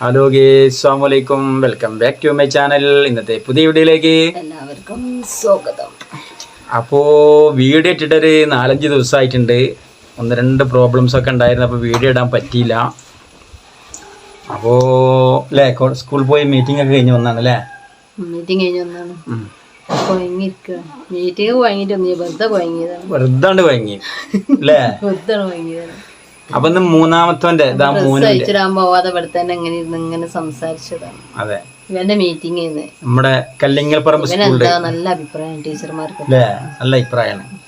Hello guys അസ്സാമലൈക്കും welcome back to my channel ഇന്നത്തെ പുതിയ വീഡിയോയിലേക്ക് എല്ലാവർക്കും സ്വാഗതം. അപ്പോൾ വീഡിയോ ഇട്ടിട്ടൊരു നാലഞ്ച് ദിവസമായിട്ടുണ്ട്. ഒന്ന് രണ്ട് പ്രോബ്ലംസ് ഒക്കെ ഉണ്ടായിരുന്നു. അപ്പോൾ വീഡിയോ ഇടാൻ പറ്റിയില്ല. അപ്പോൾ അല്ലേ സ്കൂളിൽ പോയി മീറ്റിംഗ് ഒക്കെ കഴിഞ്ഞ് വന്നാണ് അല്ലേ മീറ്റിംഗ് കഴിഞ്ഞ് വന്നാണ്. മീറ്റിംഗ് കുഴങ്ങിട്ട് ഒന്നും വെറുതെ വാങ്ങിയതാണ് വെറുതെ വാങ്ങി അല്ലേ വെറുതെ കുഴങ്ങിയതാണ് അപ്പൊ ഇന്ന് ഇതാ മൂന്ന് സഹിച്ചിടാൻ പോവാതെ ഇവിടെ തന്നെ ഇങ്ങനെ ഇരുന്ന് ഇങ്ങനെ സംസാരിച്ചതാണ്. അതെ. ഇവന്റെ മീറ്റിംഗ് നമ്മുടെ കല്ലിങ്ങൽപ്പറമ്പ് സ്കൂളിൽ ഇവനെന്താ നല്ല അഭിപ്രായം ടീച്ചർമാർക്ക് അല്ലേ? നല്ല അഭിപ്രായമാണ്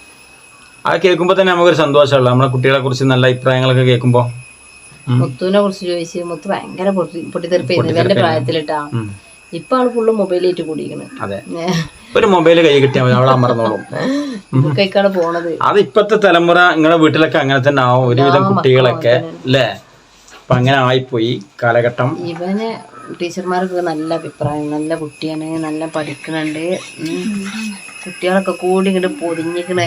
അത് കേൾക്കുമ്പോൾ തന്നെ നമുക്കൊരു സന്തോഷമുള്ള നമ്മളെ കുട്ടികളെ കുറിച്ച് നല്ല അഭിപ്രായങ്ങളൊക്കെ കേൾക്കുമ്പോൾ മുത്തുവിനെ കുറിച്ച് ചോദിച്ചു മുത്തു ഭയങ്കര പൊട്ടി പൊട്ടിത്തെറിപ്പായിരുന്നു. ഇവന്റെ പ്രായത്തിലിട്ടാ. ഇപ്പൊ ആൾ ഫുള്ള് മൊബൈലായിട്ട് കൂടിയിരിക്കണ്. അതെ. ഒരു മൊബൈൽ കൈ കിട്ടിയാൽ മതി അവളെ അമർന്നോളും. കൈക്കാണ് പോണത്. അത് ഇപ്പത്തെ തലമുറ നിങ്ങളുടെ വീട്ടിലൊക്കെ അങ്ങനെ തന്നെ ആവും ഒരുവിധം കുട്ടികളൊക്കെ അല്ലേ? അപ്പൊ അങ്ങനെ ആയിപ്പോയി കാലഘട്ടം. ഇവന് ടീച്ചർമാർക്ക് നല്ല അഭിപ്രായം നല്ല കുട്ടിയാണ് നല്ല പഠിക്കുന്നുണ്ട് കുട്ടികളൊക്കെ കൂടി ഇങ്ങോട്ട് പൊതിഞ്ഞിക്കണ്.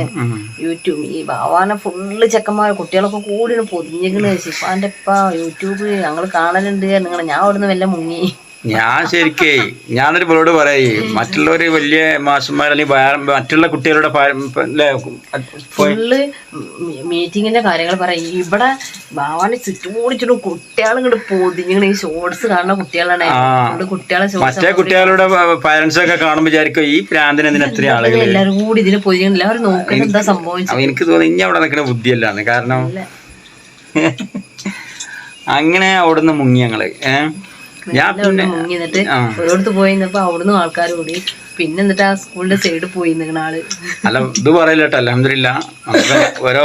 യൂട്യൂബ് ഈ ഭാവാന ഫുള്ള് ചെക്കന്മാർ കുട്ടികളൊക്കെ കൂടി പൊതിഞ്ഞിക്കണ്. ശിഫാന്റെ ഇപ്പ യൂട്യൂബ് ഞങ്ങൾ കാണലുണ്ട്. നിങ്ങൾ ഞാൻ അവിടുന്ന് വല്ല മുങ്ങി. ഞാൻ ശരിക്കേ ഞാനൊരു ഇവരോട് പറയേ മറ്റുള്ളവര് വലിയ മാഷന്മാർ അല്ലെങ്കിൽ മറ്റുള്ള കുട്ടികളുടെ ഫുള്ള് മീറ്റിങ്ങിന്റെ കാര്യങ്ങൾ പറയും. ഇവിടെ ഭാവാനെ ചുറ്റുകൂടി ചുറ്റും കുട്ടികൾ ഇങ്ങോട്ട് പൊതിഞ്ഞിക്കണ് ഈ ഷോർട്സ് കാണുന്ന കുട്ടികളാണ്. കുട്ടികളെ മറ്റേ കുട്ടികളുടെ പാരന്റ്സ് ഒക്കെ കാണുമ്പോൾ വിചാരിക്കും ഈ പ്രാന്തിന് എന്തിനാ എത്ര ആളുകൾ എല്ലാവരും കൂടി ഇതിന് പൊതിഞ്ഞില്ല അവർ നോക്കുന്നത് എന്താ സംഭവിച്ചത് എനിക്ക് തോന്നി ഇനി അവിടെ നിൽക്കുന്ന ബുദ്ധിയല്ലാന്ന്. കാരണം അങ്ങനെ അവിടുന്ന് മുങ്ങി ഞങ്ങൾ. ഏഹ് പിന്നെ മുങ്ങി നിന്നിട്ട് ഒരിടത്ത് പോയി നിന്നപ്പോ അവിടുന്ന് ആൾക്കാർ കൂടി. പിന്നെ എന്നിട്ട് ആ സ്കൂളിന്റെ സൈഡ് പോയി നിൽക്കുന്ന ആൾ. അല്ല ഇത് പറയലട്ടോ അലഹമില്ല നമുക്ക് ഓരോ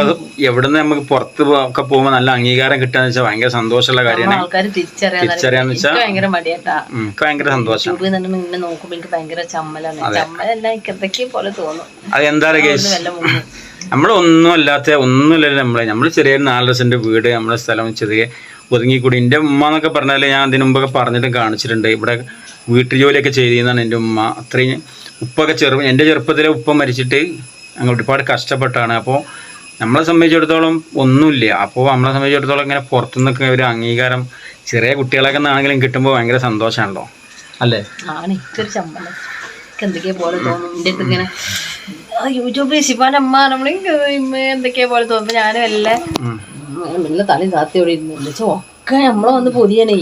എവിടുന്ന് നമുക്ക് പുറത്ത് ഒക്കെ പോകുമ്പോ നല്ല അംഗീകാരം കിട്ടാന്ന് വെച്ചാൽ ഭയങ്കര സന്തോഷമുള്ള കാര്യമാണ്. ആൾക്കാർ തിരിച്ചറിയാന്ന് വെച്ചാൽ ഭയങ്കര മടിയാട്ടാ. എനിക്ക് ഭയങ്കര സന്തോഷം. നിന്ന് നോക്കുമ്പോ എനിക്ക് ഭയങ്കര ചമ്മലാണ്. ചമ്മലല്ല എനിക്ക് പോലെ തോന്നും. അത് നമ്മളൊന്നും അല്ലാത്ത ഒന്നുമില്ലല്ലോ നമ്മളെ. നമ്മൾ ചെറിയ നാലര സെന്റ് വീട് നമ്മുടെ സ്ഥലം ചെറിയ ഒതുങ്ങിക്കൂടി. എന്റെ ഉമ്മ എന്നൊക്കെ പറഞ്ഞാൽ ഞാൻ അതിനു മുമ്പൊക്കെ പറഞ്ഞിട്ടും കാണിച്ചിട്ടുണ്ട്. ഇവിടെ വീട്ടു ജോലിയൊക്കെ എന്റെ ഉമ്മ. അത്രയും ഉപ്പൊക്കെ ചെറു എന്റെ ചെറുപ്പത്തിലെ ഉപ്പ മരിച്ചിട്ട് ഞങ്ങൾ ഒരുപാട് കഷ്ടപ്പെട്ടാണ്. അപ്പോൾ നമ്മളെ സംബന്ധിച്ചിടത്തോളം ഒന്നുമില്ല. അപ്പോൾ നമ്മളെ സംബന്ധിച്ചിടത്തോളം ഇങ്ങനെ പുറത്തുനിന്നൊക്കെ ഒരു അംഗീകാരം ചെറിയ കുട്ടികളൊക്കെ ആണെങ്കിലും കിട്ടുമ്പോൾ ഭയങ്കര സന്തോഷമാണല്ലോ. അല്ലേ? എന്തൊക്കെയാ പോലെ തോന്നും. എന്റെ ഇങ്ങനെ എന്തൊക്കെയാ പോലെ തോന്നുന്നു ഞാനും എല്ലാം താത്തിയോടെ ഇരുന്നു? ഒക്കെ നമ്മളെ വന്ന്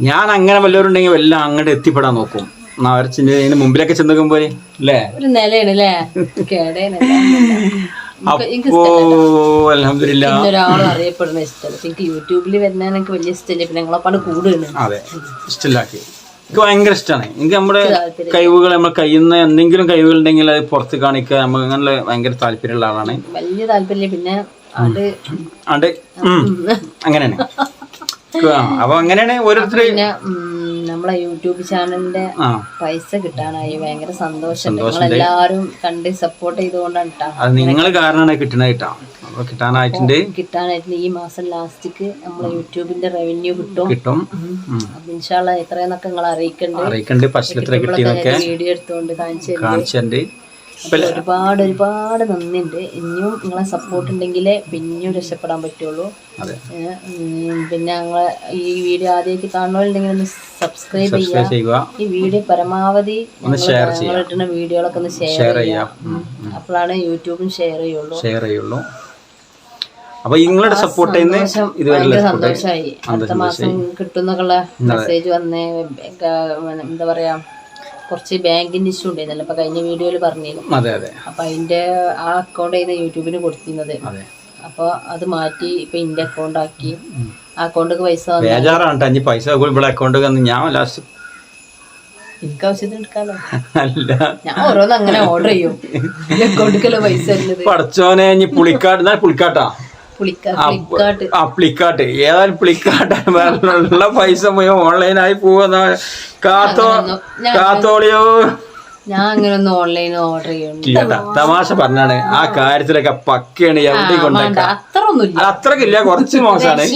ഞാൻ അങ്ങനെ വല്ലവരുണ്ടെങ്കിൽ എല്ലാം അങ്ങോട്ട് എത്തിപ്പെടാൻ നോക്കും. മുമ്പിലൊക്കെ ചെന്ന് നോക്കുമ്പോൾ അല്ലേ ഒരു നിലയാണ് അല്ലേ കേടേണ് എനിക്ക് ഓ അലഹമില്ല ഒരാളും അറിയപ്പെടുന്ന ഇഷ്ടമല്ല എനിക്ക് യൂട്യൂബിൽ വരുന്ന എനിക്ക് വലിയ ഇഷ്ടമില്ല പിന്നെ ഞങ്ങളെപ്പാട് കൂടുകയാണ്. അതെ. ഇഷ്ടമില്ലാക്കി എനിക്ക് ഭയങ്കര ഇഷ്ടമാണ് എനിക്ക് നമ്മുടെ കഴിവുകൾ നമ്മൾ കഴിയുന്ന എന്തെങ്കിലും കഴിവുകൾ ഉണ്ടെങ്കിൽ അത് പുറത്ത് കാണിക്കുക നമുക്ക് അങ്ങനെ ഭയങ്കര താല്പര്യമുള്ള ആളാണ്. വലിയ താല്പര്യം പിന്നെ ഉം. അങ്ങനെയാണ്. അപ്പൊ അങ്ങനെയാണ് ഓരോരുത്തർ നമ്മളെ യൂട്യൂബ് ചാനലിന്റെ പൈസ കിട്ടാനായി ഭയങ്കര സന്തോഷം. നിങ്ങളെല്ലാരും കണ്ട് സപ്പോർട്ട് ചെയ്തുകൊണ്ടാണ് അത് നിങ്ങൾ കാരണമാണ് കിട്ടണത് കേട്ടോ കിട്ടാനായിട്ടുണ്ട്. കിട്ടാനായിട്ട് ഈ മാസം ലാസ്റ്റിക്ക് നമ്മളെ യൂട്യൂബിന്റെ റവന്യൂ കിട്ടും. കിട്ടും. ഇൻഷാള്ള എത്രയെന്നൊക്കെ നിങ്ങൾ അറിയിക്കണ്ട്. അറിയിക്കണ്ട്. പശുത്ര കിട്ടിയെന്നൊക്കെ വീഡിയോ എടുത്തുകൊണ്ട് കാണിച്ചു. കാണിച്ചിട്ടുണ്ട് ഒരുപാട് ഒരുപാട് നന്ദിയുണ്ട്. ഇനിയും നിങ്ങളെ സപ്പോർട്ട് ഉണ്ടെങ്കിലേ പിന്നെയും രക്ഷപ്പെടാൻ പറ്റുള്ളൂ. പിന്നെ ഞങ്ങളെ ഈ വീഡിയോ ആദ്യമായിട്ട് കാണുന്നവരുണ്ടെങ്കിൽ ഒന്ന് സബ്സ്ക്രൈബ് ചെയ്യുക. ഈ വീഡിയോ പരമാവധി ഞങ്ങൾ ഇട്ടുന്ന വീഡിയോകളൊക്കെ ഒന്ന് ഷെയർ ചെയ്യുക. ചെയ്യാം അപ്പോഴാണ് യൂട്യൂബും ഷെയർ ചെയ്യുള്ളൂ. ഷെയർ ചെയ്യുള്ളൂ. അപ്പൊ നിങ്ങളുടെ സപ്പോർട്ട് സന്തോഷമായി അടുത്ത മാസം കിട്ടുന്നൊക്കെ മെസ്സേജ് വന്നേ. എന്താ പറയാ കുറച്ച് ബാങ്കിന്റെ ഇഷ്യൂ ഉണ്ടായിരുന്നല്ലോ. അപ്പൊ കഴിഞ്ഞ വീഡിയോയിൽ പറഞ്ഞിരുന്നു. അതെ അതെ. അപ്പൊ അതിന്റെ ആ അക്കൗണ്ട് ആയിരുന്നു യൂട്യൂബിന് കൊടുത്തിരുന്നത്. അപ്പൊ അത് മാറ്റി ഇപ്പൊ ഇന്റെ അക്കൗണ്ട് ആക്കി. ആ അക്കൗണ്ടിക്ക് പൈസ ബേജാറാണ്. ഇനി പൈസ ഇവിടെ അക്കൗണ്ട് ഞാൻ ലാസ്റ്റ് എനിക്ക് ആവശ്യത്തിന് എടുക്കാലോ. ഞാൻ ഓരോന്ന് അങ്ങനെ ഓർഡർ ചെയ്യും. അക്കൗണ്ടിക്കല്ലോ പൈസ പഠിച്ചോനെ പുളിക്കാട് പുളിക്കാട്ട്? ഫ്ലിപ്കാർട്ട് ആ പുളിക്കാട്ട്. ഏതായാലും നല്ല പൈസ മുഴുവൻ ഓൺലൈനായി പോവുന്ന കാത്തോ കാത്തോളിയോ ഞാൻ അങ്ങനെ ഒന്ന് ഓൺലൈൻ ഓർഡർ ചെയ്യുന്നുണ്ട് തമാശ പറഞ്ഞാണ്. ആ കാര്യത്തിലൊക്കെ പക്കയാണ് എവിടെ കൊണ്ടേക്ക. അത്ര അത്രക്കില്ല കുറച്ച് മോശമാണ്.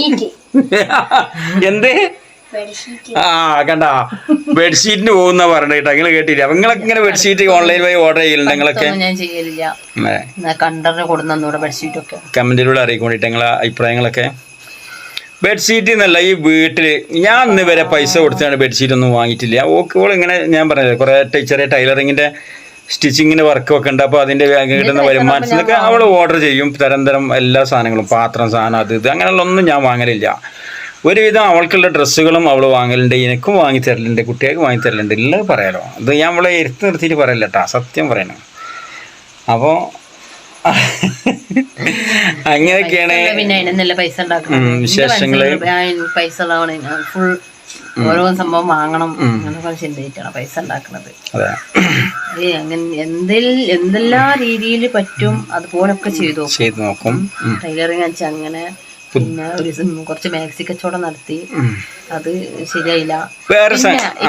എന്ത്? ആ കണ്ട. ബെഡ്ഷീറ്റിന് പോകുന്ന പറഞ്ഞ കേട്ടോ നിങ്ങൾ കേട്ടില്ല? നിങ്ങളൊക്കെ ഇങ്ങനെ ബെഡ്ഷീറ്റ് ഓൺലൈൻ വഴി ഓർഡർ ചെയ്യില്ല നിങ്ങളൊക്കെ? ഞാൻ ചെയ്യലില്ല. കണ്ടറിന് കമന്റിലൂടെ അറിയിക്കൊണ്ടിട്ട് നിങ്ങളെ അഭിപ്രായങ്ങളൊക്കെ. ബെഡ്ഷീറ്റ് എന്നല്ല ഈ വീട്ടിൽ ഞാൻ ഇന്ന് വരെ പൈസ കൊടുത്താണ് ബെഡ്ഷീറ്റ് ഒന്നും വാങ്ങിയിട്ടില്ല. ഓക്കെ ഓൾ ഇങ്ങനെ ഞാൻ പറഞ്ഞത് കുറെ ചെറിയ ടൈലറിങ്ങിന്റെ സ്റ്റിച്ചിങ്ങിന്റെ വർക്ക് ഒക്കെ ഉണ്ട്. അപ്പോൾ അതിന്റെ കിട്ടുന്ന വരുമാനത്തിനൊക്കെ അവൾ ഓർഡർ ചെയ്യും. തരം തരം എല്ലാ സാധനങ്ങളും പാത്രം സാധനം അത് ഇത് അങ്ങനെയുള്ള ഒന്നും ഞാൻ വാങ്ങലില്ല. ഒരുവിധം അവൾക്കുള്ള ഡ്രസ്സുകളും അവൾ വാങ്ങലുണ്ട്. എനിക്കും വാങ്ങി തരലുണ്ട്. കുട്ടികൾക്ക് വാങ്ങി തരലുണ്ട്. ഇല്ല പറയാലോ. അത് ഞാൻ അവളെ എടുത്ത് നിർത്തിയിട്ട് പറയല്ല കേട്ടോ സത്യം പറയണം. അപ്പോൾ അങ്ങനെയൊക്കെയാണ് പിന്നെ അതിനെന്നല്ല പൈസ വിശേഷങ്ങൾ. പൈസ ഫുൾ ഓരോ സംഭവം വാങ്ങണം. ചിന്തിച്ചിട്ടാണ് പൈസ ഉണ്ടാക്കുന്നത്. അങ്ങനെ എന്തിൽ എന്തെല്ലാം രീതിയിൽ പറ്റും അതുപോലൊക്കെ ചെയ്തു ചെയ്ത് നോക്കും. ടൈലറിങ് വെച്ചാൽ അങ്ങനെ പിന്നെ ഒരു ദിവസം കുറച്ച് മാക്സി കച്ചവടം നടത്തി. അത് ശരിയായില്ല. വേറെ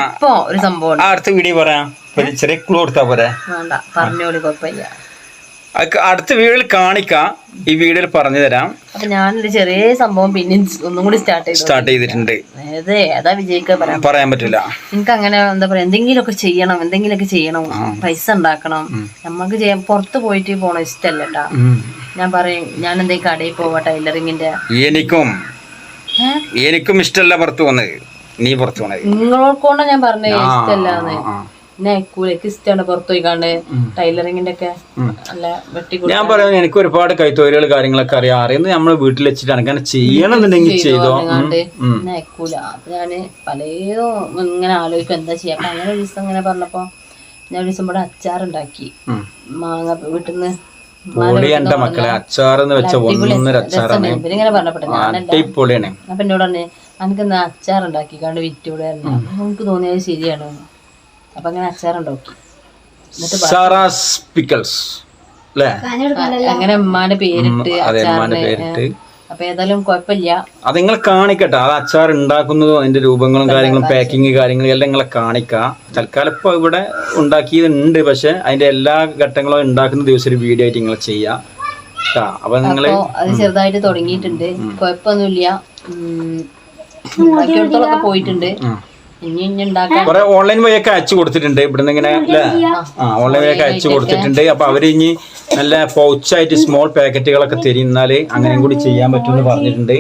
ഇപ്പൊ ഒരു സംഭവം അടുത്ത വീഡിയോ പറയാം. ചെറിയ ക്ലൂ കൊടുത്താ പോരെ? വേണ്ട പറഞ്ഞോളി കുഴപ്പമില്ല. അടുത്ത വീഡിയോയിൽ കാണിക്കാം. ഈ വീഡിയോയിൽ പറഞ്ഞു തരാം. അപ്പൊ ഞാനൊരു ചെറിയ സംഭവം പിന്നെ ഒന്നും കൂടി സ്റ്റാർട്ട് ചെയ്തു സ്റ്റാർട്ട് ചെയ്തിട്ടുണ്ട്. ഏത് ഏതാ വിജയിക്കാൻ പറയാം പറയാൻ പറ്റില്ല എനിക്ക് അങ്ങനെ എന്താ പറയാ എന്തെങ്കിലുമൊക്കെ ചെയ്യണം എന്തെങ്കിലുമൊക്കെ ചെയ്യണം. പൈസ ഉണ്ടാക്കണം. നമുക്ക് പുറത്ത് പോയിട്ട് പോണ ഉം. ഞാൻ പറയും ഞാൻ എന്തെങ്കിലും കടയിൽ പോവാ ടൈലറിങ്ങിന്റെ? എനിക്കും എനിക്കും ഇഷ്ടമല്ല പുറത്തു വന്നത് നീ പുറത്തു പോണത്. നിങ്ങളോട് ഞാൻ പറഞ്ഞേ ഇഷ്ടമല്ല ഞാൻ പറയാം എനിക്ക് ഒരുപാട് കൈത്തൊഴിലുകൾ കാര്യങ്ങളൊക്കെ അറിയാം. അറിയുന്നത് നമ്മൾ വീട്ടിൽ വെച്ചിട്ടാണ്. കാരണം ചെയ്യണമെന്നുണ്ടെങ്കിൽ ചെയ്തോ. അപ്പൊ ഞാൻ പലതും ഇങ്ങനെ ആലോചിക്കും എന്താ ചെയ്യാ. അപ്പൊ അങ്ങനെ ഒരു ദിവസം ഇങ്ങനെ പറഞ്ഞപ്പോ ഞാൻ ഒരു ദിവസം ഇവിടെ അച്ചാറുണ്ടാക്കി. മാങ്ങ വീട്ടിൽ നിന്ന് പൊളി എന്റെ മക്കളെ അച്ചാറെന്ന് വെച്ച ഒന്നൊന്നര അച്ചാറാണ്. ഇവരിങ്ങനെ പറഞ്ഞപ്പെട്ടെ അടിപൊളിയാണ്. അപ്പൊ എന്നോട് പറഞ്ഞേ എനിക്ക് എന്നാ അച്ചാറുണ്ടാക്കി കണ്ട് വിറ്റൂടെ നമുക്ക് തോന്നിയത് ശരിയാണ്. അപ്പൊ അങ്ങനെ അച്ചാറുണ്ടാക്കി. സാറാസ് പിക്കൽസ് അങ്ങനെ ഉമ്മാന്റെ പേരിട്ട് അച്ചാറിന് പേരിട്ട്. അപ്പൊ ഏതായാലും കുഴപ്പമില്ല. അത് നിങ്ങൾ കാണിക്കട്ടെ. അത് അച്ചാർ ഉണ്ടാക്കുന്നതും അതിന്റെ രൂപങ്ങളും കാര്യങ്ങളും പാക്കിങ് കാര്യങ്ങളും എല്ലാം നിങ്ങളെ കാണിക്കാം. തൽക്കാലം ഇപ്പൊ ഇവിടെ ഉണ്ടാക്കിയതുണ്ട് പക്ഷെ അതിന്റെ എല്ലാ ഘട്ടങ്ങളും ഉണ്ടാക്കുന്ന ദിവസം ഒരു വീഡിയോ ആയിട്ട് നിങ്ങൾ ചെയ്യാം. ട്ടാ. അപ്പൊ നിങ്ങൾ അത് ചെറുതായിട്ട് തുടങ്ങിയിട്ടുണ്ട്. കുഴപ്പമൊന്നുമില്ല. ഉണ്ടാക്കിയിടത്തോളൊക്കെ പോയിട്ടുണ്ട്. കുറെ ഓൺലൈൻ വഴിയൊക്കെ അയച്ചു കൊടുത്തിട്ടുണ്ട്. ഇവിടുന്ന് ഇങ്ങനെ ആ ഓൺലൈൻ വഴിയൊക്കെ അയച്ചു കൊടുത്തിട്ടുണ്ട്. അപ്പൊ അവർ ഇനി നല്ല പൗച്ചായിട്ട് സ്മോൾ പാക്കറ്റുകളൊക്കെ തരുന്നാൽ അങ്ങനെയും കൂടി ചെയ്യാൻ പറ്റുമെന്ന് പറഞ്ഞിട്ടുണ്ട്.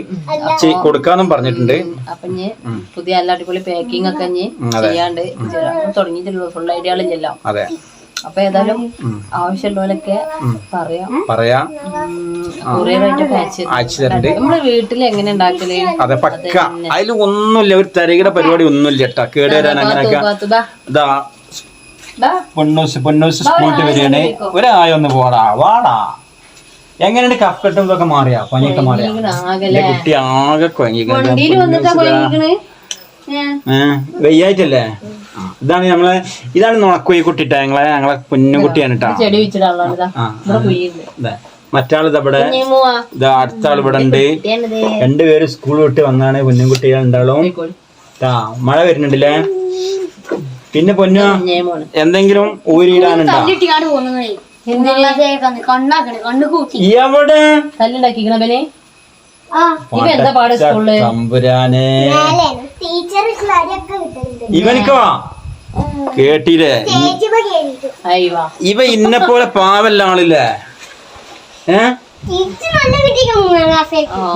കൊടുക്കാന്നും പറഞ്ഞിട്ടുണ്ട്. അപ്പൊ ഇനി പുതിയ നല്ല അടിപൊളി പാക്കിംഗ് ഒക്കെ ഇനി ചെയ്യാണ്ട് തുടങ്ങിയിട്ടുള്ളൂ. ഫുൾ ഐഡിയകളില്ലല്ലോ അതെ. അപ്പൊ ഏതായാലും ആവശ്യമുള്ളവരൊക്കെ പറയാം. പറയാ. നമ്മൾ വീട്ടിൽ എങ്ങനെ ഉണ്ടാക്കൽ? അതെ പക്ക. അതിൽ ഒന്നുമില്ല. ഒരു തരികിട പരിപാടി ഒന്നുമില്ല കേട്ടാ കേട് വരാൻ അങ്ങനെയൊക്കെ. ഇതാ പൊന്നൂസ് പൊന്നൂസ് സ്കൂളിട്ട് വരികയാണേ. ഒരായ ഒന്ന് പോടാ. വാടാ. എങ്ങനെയുണ്ട് കഫക്കെട്ടും ഇതൊക്കെ മാറിയാ? പനിയൊക്കെ മാറിയാ? കുട്ടി ആകെ പോയിരിക്കണ് വെയ്യായിട്ടല്ലേ? ഇതാണ് നമ്മളെ ഇതാണ് നുണക്കുയി കുട്ടിട്ട ഞങ്ങളെ ഞങ്ങളെ കുഞ്ഞുകുട്ടിയാണ് കേട്ടാ മറ്റാൾ ഇതവിടെ മൂവാ ഇതാ അടുത്ത ആൾ ഇവിടെ ഉണ്ട്. രണ്ടുപേരും സ്കൂൾ വിട്ട് വന്നാണ് കുഞ്ഞുകുട്ടികൾ ഉണ്ടാവും ആ മഴ വരുന്നുണ്ടല്ലേ? പിന്നെ പൊന്നു എന്തെങ്കിലും ഊരിയിടാനുണ്ടോ? എവിടെ? പാട് സ്കൂളിൽ? തമ്പുരാനെ. ടീച്ചർ ക്ലാരിയൊക്കെ കിട്ടുന്നുണ്ട് ഇവനിക്കോ? കേട്ടില്ലേ? ഇവ ഇന്നെ പോലെ പാവല്ല ആളില്ലേ? ഏ?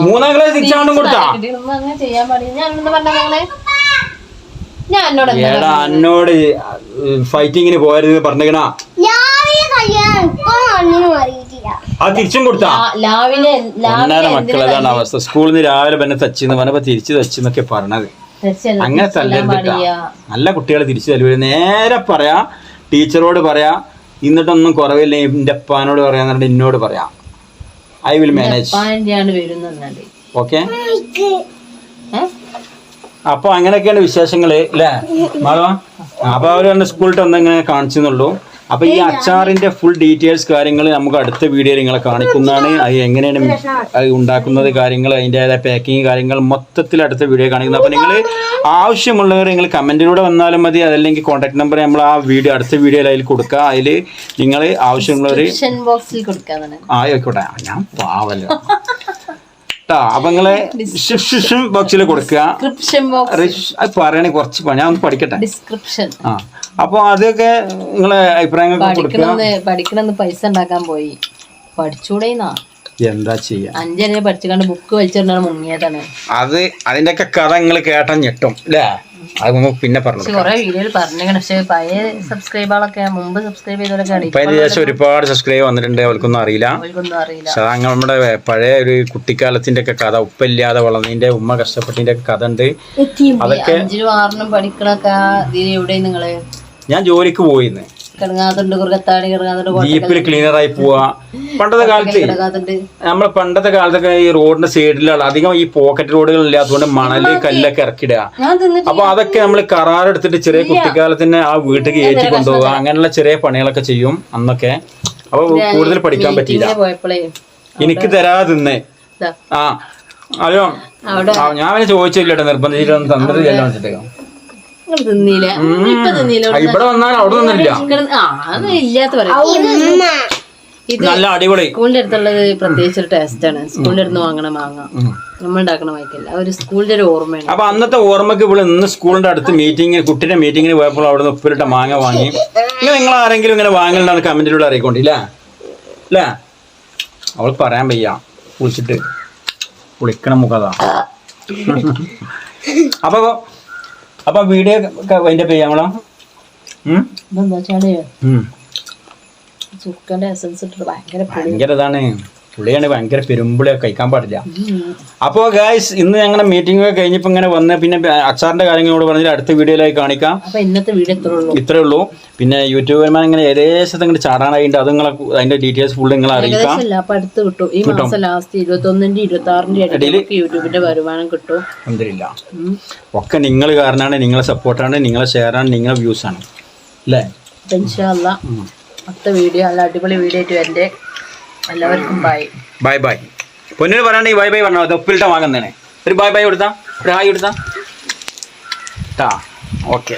മൂന്നാം ക്ലാസ് തിരിച്ചാണ്ടും കൊടുത്താ? എടാ എന്നോട് ഫൈറ്റിങ്ങിന് പോയത് പറഞ്ഞിക്കണ. തിരിച്ചും കൊടുത്താ? ഒന്നര മക്കൾ അതാണ് അവസ്ഥ. സ്കൂളിൽ നിന്ന് രാവിലെ പിന്നെ തച്ചിന്ന് പറഞ്ഞപ്പോ തിരിച്ചു തച്ചെന്നൊക്കെ പറഞ്ഞത്. അങ്ങനെ തല്ലരുതിട്ടാ നല്ല കുട്ടികളെ തിരിച്ചു തല്ലുവരും നേരെ പറയാ ടീച്ചറോട് പറയാ എന്നിട്ടൊന്നും കുറവില്ല? എന്റെ അപ്പാനോട് പറയാന്ന് എന്നിട്ട് എന്നോട് പറയാം. I will manage. ഓക്കെ? അപ്പൊ അങ്ങനെയൊക്കെയാണ് വിശേഷങ്ങൾ അല്ലേ മാളവ? അപ്പൊ അവർ സ്കൂളിൽ ഒന്ന് ഇങ്ങനെ കാണിച്ചെന്നുള്ളൂ. അപ്പൊ ഈ അച്ചാറിന്റെ ഫുൾ ഡീറ്റെയിൽസ് കാര്യങ്ങൾ നമുക്ക് അടുത്ത വീഡിയോയിൽ നിങ്ങളെ കാണിക്കുന്നതാണ്. അത് എങ്ങനെയാണ് ഉണ്ടാക്കുന്നത് കാര്യങ്ങൾ അതിന്റെതായ പാക്കിങ് കാര്യങ്ങൾ മൊത്തത്തിൽ അടുത്ത വീഡിയോ കാണിക്കുന്നത്. അപ്പൊ നിങ്ങൾ ആവശ്യമുള്ളവർ നിങ്ങൾ കമന്റിലൂടെ വന്നാലും മതി. അതല്ലെങ്കിൽ കോൺടാക്ട് നമ്പർ നമ്മൾ ആ വീഡിയോ അടുത്ത വീഡിയോയിൽ അതിൽ കൊടുക്കുക. അതിൽ നിങ്ങൾ ആവശ്യമുള്ളവർ ആ ആയിക്കോട്ടെ. ഞാൻ പാവല്ലോ. കേട്ടോ അപ്പൊ നിങ്ങൾ ഡിസ്ക്രിപ്ഷൻ ബോക്സിൽ കൊടുക്കുക ഡിസ്ക്രിപ്ഷൻ ബോക്സ് റിഷ് അത് പറയണേ കുറച്ച് പണി ഞാൻ ഒന്ന് പഠിക്കട്ടെ ഡിസ്ക്രിപ്ഷൻ ആ അപ്പൊ അതൊക്കെ നിങ്ങളെ അഭിപ്രായങ്ങളൊക്കെ കൊടുക്കുക പഠിക്കണമെന്ന് പഠിക്കണമെന്ന് പൈസ ഉണ്ടാക്കാൻ പോയി പഠിച്ചൂടേന്നാ എന്താ ചെയ്യാ അഞ്ചരയെ പഠിച്ചുകൊണ്ട് ബുക്ക് വലിച്ചിട്ടാണ് മുങ്ങിയതാണ് അത് അതിന്റെയൊക്കെ കഥ നിങ്ങൾ കേട്ടാ ഞെട്ടും അല്ലേ അത് നമുക്ക് പിന്നെ പറഞ്ഞു കുറെ വീഡിയോയിൽ പക്ഷെ പഴയ സബ്സ്ക്രൈബുകളൊക്കെ മുമ്പ് സബ്സ്ക്രൈബ് ചെയ്തവരൊക്കെയാണ് ഇപ്പൊ അതിന് ശേഷം ഒരുപാട് സബ്സ്ക്രൈബ് വന്നിട്ടുണ്ട്. അവർക്കൊന്നും അറിയില്ല. അവർക്കൊന്നും അറിയില്ല. പക്ഷെ അത് നമ്മുടെ പഴയ ഒരു കുട്ടിക്കാലത്തിന്റെ ഒക്കെ കഥ ഉപ്പില്ലാതെ വളർന്നതിന്റെ ഉമ്മ കഷ്ടപ്പെട്ടതിന്റെ ഒക്കെ കഥ ഉണ്ട്. അതൊക്കെ അഞ്ചിനും ആറിനും പഠിക്കണൊക്കെ ഇതിൽ എവിടെ നിങ്ങൾ? ഞാൻ ജോലിക്ക് പോയിന്ന്. കിടങ്ങാത്തുണ്ട് ജീപ്പിൽ ക്ലീനറായി പോവാ. പണ്ടത്തെ കാലത്ത് നമ്മൾ നമ്മളെ പണ്ടത്തെ കാലത്തൊക്കെ ഈ റോഡിന്റെ സൈഡിലുള്ള അധികം ഈ പോക്കറ്റ് റോഡുകൾ ഇല്ലാത്തതുകൊണ്ട് മണൽ കല്ലൊക്കെ ഇറക്കിടുക അപ്പൊ അതൊക്കെ നമ്മൾ കരാറെടുത്തിട്ട് ചെറിയ കുട്ടിക്കാലത്തിന് ആ വീട്ടിലേക്ക് ഏറ്റി കൊണ്ടുപോകുക അങ്ങനെയുള്ള ചെറിയ പണികളൊക്കെ ചെയ്യും അന്നൊക്കെ. അപ്പൊ കൂടുതൽ പഠിക്കാൻ പറ്റില്ല എനിക്ക് തരാതെ തിന്നേ. ആ അവിടെ. ഞാൻ ചോദിച്ചില്ല നിർബന്ധിച്ചിട്ടൊന്നും തന്നിട്ടില്ല വെച്ചിട്ടേക്കാം തിന്നില്ല ഇപ്പൊ തിന്നില്ല ഇവിടെ വന്നാൽ അവിടെ നിന്നില്ല. ആ അത് ഇല്ലാത്ത പറയും. ഇത് നല്ല അടിപൊളി. സ്കൂളിന്റെ അടുത്തുള്ളത് പ്രത്യേകിച്ച് ഒരു ടേസ്റ്റ് ആണ് സ്കൂളിന്റെ അടുത്ത് വാങ്ങണ മാങ്ങ. നമ്മൾ ഉണ്ടാക്കണ വായിക്കില്ല ഒരു സ്കൂളിന്റെ ഒരു ഓർമ്മയാണ്. അപ്പൊ അന്നത്തെ ഓർമ്മക്ക് ഇവിടെ ഇന്ന് സ്കൂളിന്റെ അടുത്ത് മീറ്റിംഗ് കുട്ടിയുടെ മീറ്റിംഗിന് പോയപ്പോൾ അവിടെ നിന്ന് ഉപ്പിലിട്ട മാങ്ങ വാങ്ങി. ഇങ്ങനെ നിങ്ങൾ ആരെങ്കിലും ഇങ്ങനെ വാങ്ങലുണ്ടാണ് കമന്റിലൂടെ അറിയിക്കൊണ്ടില്ല അല്ലേ അവൾ പറയാൻ വയ്യ. കുളിച്ചിട്ട് കുളിക്കണ മുഖതാ. അപ്പൊ അപ്പൊ വീഡിയോ അതിന്റെ ഉം? ഇതെന്താ വെച്ചാൽ. ചുക്കന്റെ എസൻസ് ഇട്ടിട്ട് ഭയങ്കര ഭയങ്കര ഇതാണ്. പുള്ളിയാണ് ഭയങ്കര പെരുമ്പിളിയൊക്കെ കഴിക്കാൻ പാടില്ല. അപ്പോൾ ഗായ്സ് ഇന്ന് ഞങ്ങളുടെ മീറ്റിംഗ് ഒക്കെ കഴിഞ്ഞപ്പോൾ ഇങ്ങനെ വന്ന് പിന്നെ അച്ചാറിന്റെ കാര്യങ്ങളോട് പറഞ്ഞാൽ അടുത്ത വീഡിയോയിലായി കാണിക്കാം. ഇന്നത്തെ വീഡിയോ ഇത്രേ ഉള്ളൂ. പിന്നെ യൂട്യൂബർമാർ ഇങ്ങനെ ഏകദേശം ഇങ്ങനെ ചാടാനായിട്ട് അത് നിങ്ങളെ അതിന്റെ ഡീറ്റെയിൽസ് ഫുൾ നിങ്ങൾ അറിയിക്കാം. അല്ല അടുത്ത് കിട്ടും. ഈ മാസം ലാസ്റ്റ് ഇരുപത്തി ആറിന്റെ ഇടയിൽ യൂട്യൂബിന്റെ വരുമാനം കിട്ടും. എന്തില്ല ഒക്കെ നിങ്ങൾ കാരണമാണ് നിങ്ങളെ സപ്പോർട്ടാണ് നിങ്ങളെ ഷെയറാണ് നിങ്ങളെ വ്യൂസ് ആണ്. അല്ലേ? അടുത്ത വീഡിയോ നല്ല അടിപൊളി വീഡിയോ ആയിട്ട് വരണ്ടേ. എല്ലാവർക്കും ബൈ ബൈ ബൈ പൊന്നിന് പറയാണ്ട് ഈ ബൈ ബൈ പറഞ്ഞോ ഒപ്പിലിട്ട വാങ്ങുന്നതാണ് ഒരു ബൈ ബൈ കൊടുത്താ. ഒരു ഹായ് കൊടുത്താ. ടാ ഓക്കെ